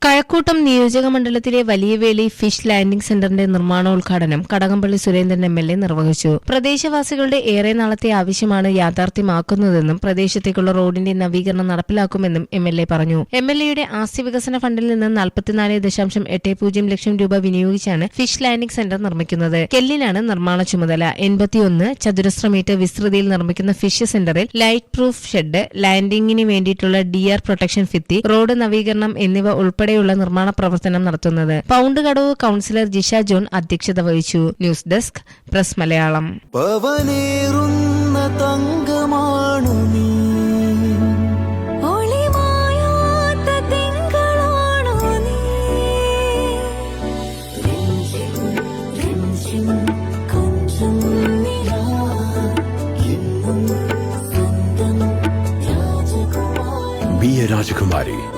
Какая നിയോജക മണ്ഡലത്തിലെ വലിയവേലി fish landing സെന്ററിന്റെ നിർമ്മാണോദ്ഘാടനം Kadakampally Surendran M L A നിർവഹിച്ചു. പ്രദേശവാസികളുടെ ഏറെ നാളത്തെ ആവശ്യമാണ് യാഥാർത്ഥ്യമാക്കുന്നതെന്നും പ്രദേശത്തേക്കുള്ള റോഡിന്റെ നവീകരണം നടപ്പിലാക്കുമെന്നും എം എൽ എ പറഞ്ഞു. എം എൽ എയുടെ ആസ്തി വികസന ഫണ്ടിൽ നിന്ന് നാൽപ്പത്തിനാല് ദശാംശം എട്ട് പൂജ്യം ലക്ഷം രൂപ വിനിയോഗിച്ചാണ് ഫിഷ് ലാൻഡിംഗ് സെന്റർ നിർമ്മിക്കുന്നത്. കെല്ലിലാണ് നിർമ്മാണ ചുമതല. എൺപത്തിയൊന്ന് ചതുരശ്ര മീറ്റർ വിസ്തൃതിയിൽ നിർമ്മിക്കുന്ന ഫിഷ് സെന്ററിൽ ലൈറ്റ് പ്രൂഫ് ഷെഡ് ലാൻഡിംഗിന് വേണ്ടിയിട്ടുള്ള ഡിആർ പ്രൊട്ടക്ഷൻ ഫിത്തി റോഡ് നവീകരണം എന്നിവ ഉൾപ്പെടെയുള്ള നിർമ്മാണ പ്രവർത്തനം നടത്തുന്നത്. പൗണ്ട് കടവ് കൌൺസിലർ ജിഷ ജോൺ അധ്യക്ഷത വഹിച്ചു. News desk press Malayalam. തങ്കമാണു നീ. രാജകുമാരി. Be a Rajakumari.